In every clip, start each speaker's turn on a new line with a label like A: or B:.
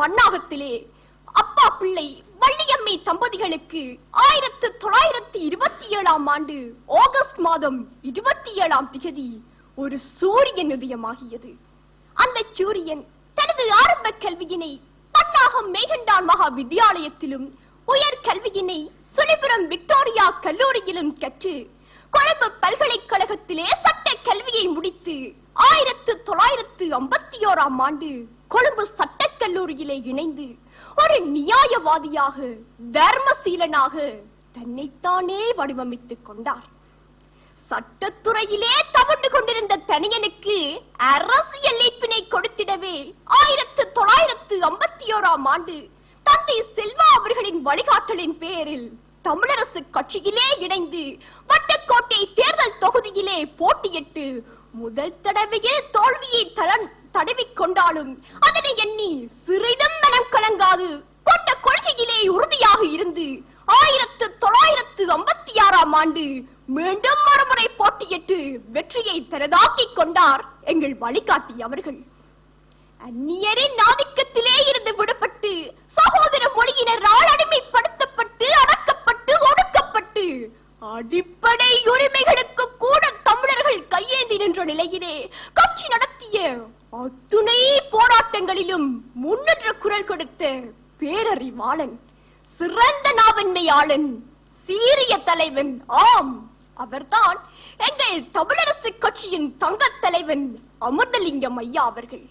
A: வண்ணாகத்திலே அப்பா பிள்ளை வள்ளியம்மை தம்பதிகளுக்கு ஆயிரத்து தொள்ளாயிரத்தி இருபத்தி ஏழாம் ஆண்டு ஆகஸ்ட் மாதம் இருபத்தி ஏழாம் திகதி ஒரு சூரியன் உதயமாகியது. அந்த சூரியன் தனது ஆரம்ப கல்வியினை பன்னாகம் மேகண்டான் மகா வித்யாலயத்திலும் உயர் கல்வியினை சுழிபுரம் விக்டோரியா கல்லூரியிலும் கற்று கொழும்பு பல்கலைக்கழகத்திலே சட்ட கல்வியை முடித்து ஆயிரத்து தொள்ளாயிரத்து ஐம்பத்தி ஓராம் ஆண்டு கொழும்பு சட்டக்கல்லூரியிலே இணைந்து ஒரு நியாயவாதியாக தர்மசீலனாக தன்னைத்தானே வடிவமைத்துக் கொண்டார். சட்டத்துறையிலே தவண்டு கொண்டிருந்த தனியனுக்கு அரசியல் ஈர்ப்பினை கொடுத்திடவே ஆயிரத்து தொள்ளாயிரத்து ஐம்பத்தி ஓராம் ஆண்டு தந்தை செல்வா அவர்களின் வழிகாட்டலின் பேரில் தமிழரசு கட்சியிலே இணைந்து வட்டக்கோட்டை தேர்தல் தொகுதியிலே போட்டியிட்டு முதல் தடவையில் தோல்வியை தளன் தடவிக் கொண்டாலும் அதனை எண்ணி சிறிதும் மனம் கலங்காது. கொண்ட கொள்கையிலே உறுதியாக இருந்து ஆயிரத்து தொள்ளாயிரத்து ஐம்பத்தி ஆறாம் ஆண்டு மீண்டும் மறுமுறை போட்டியிட்டு வெற்றியை தனதாக்கிக் கொண்டார் எங்கள் வழிகாட்டி அவர்கள். அந்நியரின் ஆதிக்கத்திலே இருந்து விடுபட்டு சகோதர மொழியினரால் அடிமைப்படுத்தப்பட்டு அடக்கப்பட்டு ஒடுக்கப்பட்டு அடிப்படை உரிமைகளுக்கு கூட தமிழர்கள் கையேந்தி நின்ற நிலையிலே கட்சி நடத்திய அத்துணை போராட்டங்களிலும் முன்னின்று குரல் கொடுத்த பேரறிவாளன் சிறந்த நாவன்மையாளன் சீரிய தலைவன் ஆம். அவர்தான் எங்கள் தமிழரசு கட்சியின் தங்க தலைவன் அமிர்தலிங்கம் ஐயா அவர்கள்.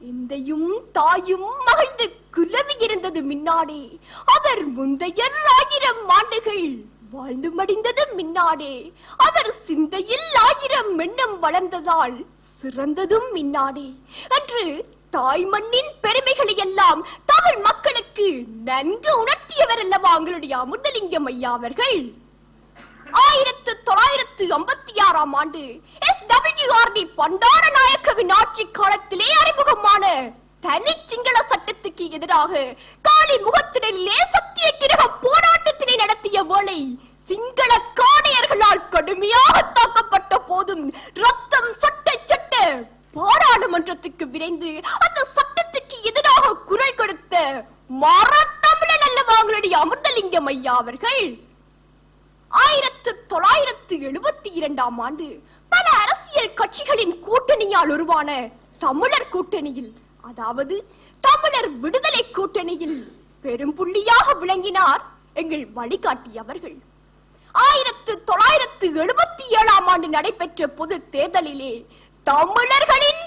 A: இந்தையும் தாயும் மகிழ்ந்து குலவி இருந்தது மின்னாடே. அவர் முந்தைய ஆயிரம் ஆண்டுகள் வாழ்ந்து மடிந்தது மின்னாடே. அவர் சிந்தையில் ஆயிரம் எண்ணம் வளர்ந்ததால் சிறந்ததும் மின்னாடே அன்று தாய் மண்ணின் பெருமைகளை எல்லாம் தமிழ் மக்களுக்கு நன்கு உணர்த்தியவர் அல்லவா உங்களுடைய அமுதலிங்கம் ஐயா அவர்கள்? ஆயிரத்து தொள்ளாயிரத்து ஐம்பத்தி ஆறாம் ஆண்டு எஸ் டபிள்யூஆர்டி பண்டார நாயக்கவின் ஆட்சி காலத்திலே அறிமுகமான தனி சிங்கள சட்டத்துக்கு எதிராக காலி சத்திய கிரக போராட்டத்தினை நடத்திய வேளை சிங்கள காடையர்களால் கடுமையாக தாக்க விரைந்து அந்த சட்டத்துக்கு எதிராக குரல் கொடுத்த மரத்தமிழன் அல்லவா உங்களுடைய அமிர்தலிங்கம் ஐயா அவர்கள்? ஆயிரத்து தொள்ளாயிரத்து எழுபத்தி இரண்டாம் ஆண்டு பல அரசியல் கட்சிகளின் கூட்டணியால் உருவான தமிழர் கூட்டணியில் அதாவது தமிழர் விடுதலை கூட்டணியில் பெரும் புள்ளியாக விளங்கினார் எங்கள் வழிகாட்டி அவர்கள். ஆயிரத்து தொள்ளாயிரத்து எழுபத்தி ஏழாம் ஆண்டு நடைபெற்ற பொது தேர்தலிலே தமிழர்களின்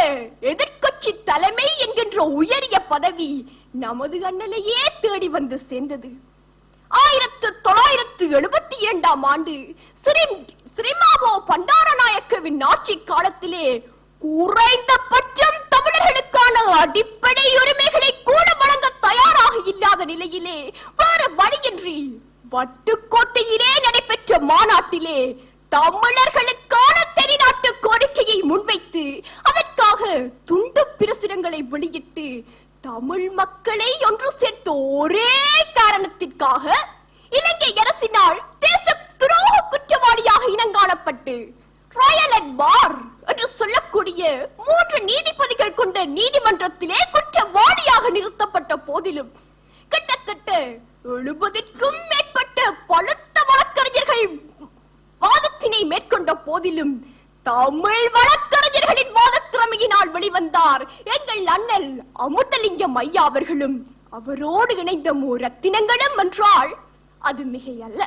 A: எதிர்கட்சி எதிர்க்கட்சி தலைமை என்கின்ற உயரிய பதவி நமது அண்ணலையே தேடி வந்து சேர்ந்தது. ஆயிரத்து தொள்ளாயிரத்து எழுபத்தி இரண்டாம் ஆண்டு ஸ்ரீ ஸ்ரீமாவோ பண்டாரநாயக்கவின் ஆட்சி காலத்திலே குறைந்தபட்சம் தமிழர்களுக்கான அடிப்படை உரிமைகளை கூட வழங்க தயாராக இல்லாத நிலையிலே வேறு வழியின்றி வட்டுக்கோட்டையிலே நடைபெற்ற மாநாட்டிலே தமிழர்களுக்கான தெளிநாட்டு கோரிக்கையை முன்வைத்து அதற்காக துண்டு பிரசுரங்களை வெளியிட்டு தமிழ் மக்களை ஒன்று சேர்த்த ஒரே காரணத்திற்காக இலங்கை அரசினால் தேச துரோக குற்றவாளியாக இனங்காணப்பட்டு ராயல் அண்ட் பார் என்று சொல்லக்கூடிய மூன்று நீதிபதிகள் கொண்ட நீதிமன்றத்திலே குற்றவாளியாக நிறுத்தப்பட்ட போதிலும் கிட்டத்தட்ட எழுபதிற்கும் மேற்பட்ட பழுத்த வழக்கறிஞர்கள் வாதத்தினை மேற்கொண்ட போதிலும் தமிழ் வழக்கறிஞர்களின் வாதத் வெளிவந்தார். எங்கள் அண்ணல் அமுதலிங்கம் ஐயா அவர்களும் அவரோடு இணைந்த ரத்தினங்களும் என்றால் அது மிகையல்ல.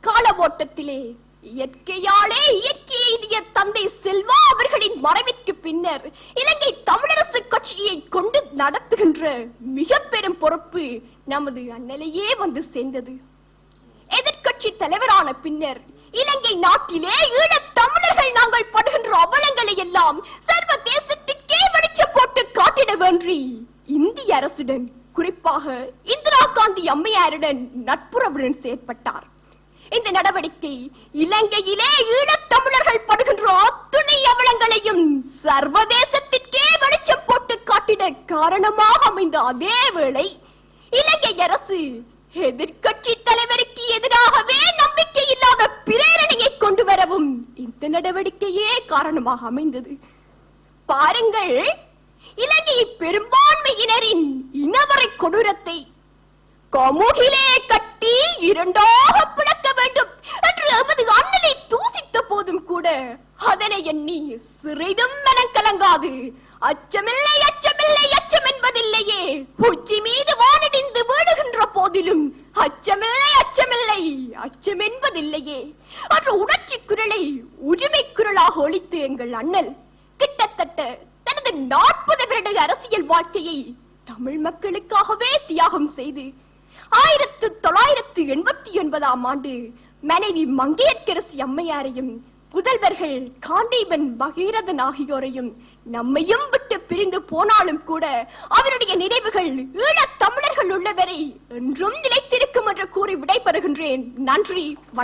A: கால ஓட்டத்திலே இயற்கையாலே இயற்கை எழுதிய தந்தை செல்வா அவர்களின் மறைவிற்கு பின்னர் இலங்கை தமிழரசு கட்சியை கொண்டு நடத்துகின்ற மிக பெரும் பொறுப்பு நமது அண்ணலையே வந்து சேர்ந்தது. எதிர்கட்சி தலைவரான பின்னர் இலங்கை நாட்டிலே ஈழத் தமிழர்கள் நாங்கள் படுகின்ற அவலங்களை எல்லாம் காட்டிட வேண்டி இந்திய அரசுடன் குறிப்பாக இந்திரா காந்தி அம்மையாருடன் நட்புறவுடன் செயற்பட்டார். இந்த நடவடிக்கை இலங்கையிலே ஈழத் தமிழர்கள் படுகின்ற அத்துணை அவலங்களையும் சர்வதேசத்திற்கே வெளிச்சம் போட்டு காட்டிட காரணமாக அமைந்த அதே வேளை இலங்கை அரசு எதிர்கட்சி தலைவருக்கு எதிராகவே நம்பிக்கை இல்லாத பிரேரணையை கொண்டு வரவும் இந்த நடவடிக்கையே காரணமாக அமைந்தது. பாருங்கள் இலங்கையை பெரும்பான்மையினரின் இனவரை கொடூரத்தை கமுகிலே கட்டி இரண்டாக பிளக்க வேண்டும் என்று அவரது அண்ணலை தூசித்த போதும் கூட அதனை எண்ணி சிறிதும் மனக்கலங்காது அச்சமில்லை அச்சமில்லை அச்சம் என்பதில்லையே. உச்சி மீது வானடிந்து வீழுகின்ற போதிலும் அச்சமில்லை அச்சமில்லை அச்சம் என்பதில்லையே. என்ற உணர்ச்சி குரலை உரிமை குரலாக ஒழித்து எங்கள் அண்ணல் கிட்டத்தட்ட தனது நாற்பது அவருடைய அரசியல் வாழ்க்கையை தமிழ் மக்களுக்காகவே தியாகம் செய்து ஆயிரத்து தொள்ளாயிரத்து எண்பத்தி ஒன்பதாம் ஆண்டு மனைவி மங்கையர்க்கரசி அம்மையாரையும் புதல்வர்கள் காண்டீபன் பகீரதன் ஆகியோரையும் நம்மையும் விட்டு பிரிந்து போனாலும் கூட அவருடைய நினைவுகள் ஈழத் தமிழர்கள் உள்ளவரை என்றும் நிலைத்திருக்கும் என்று கூறி விடைபெறுகின்றேன். நன்றி வணக்கம்.